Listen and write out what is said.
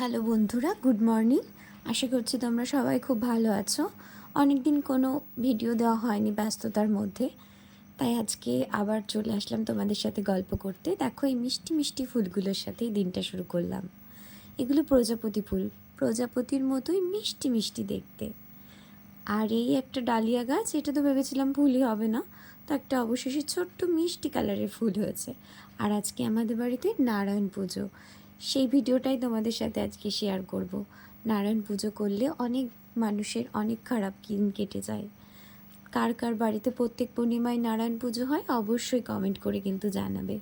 Hello বন্ধুরা, good morning. আশা করছি তোমরা সবাই খুব ভালো আছো। অনেক দিন কোনো ভিডিও দেওয়া হয়নি ব্যস্ততার মধ্যে, তাই আজকে আবার চলে আসলাম তোমাদের সাথে গল্প করতে। দেখো এই মিষ্টি মিষ্টি ফুলগুলোর সাথেই দিনটা শুরু করলাম। এগুলো প্রজাপতি ফুল, প্রজাপতির মতোই মিষ্টি মিষ্টি দেখতে। আর এই একটা ডালিয়া গাছ, এটা তো ভেবেছিলাম ফুলই হবে না, তো একটা অবশেষে ছোট্ট মিষ্টি কালারের ফুল হয়েছে। আর আজকে আমাদের বাড়িতে নারায়ণ পুজো সেই ভিডিওটাই তোমাদের সাথে আজকে শেয়ার করব। নারায়ণ পুজো করলে অনেক মানুষের অনেক খারাপ দিন কেটে যায়। কার কার বাড়িতে প্রত্যেক পূর্ণিমায় নারায়ণ পুজো হয় অবশ্যই কমেন্ট করে কিন্তু জানাবে।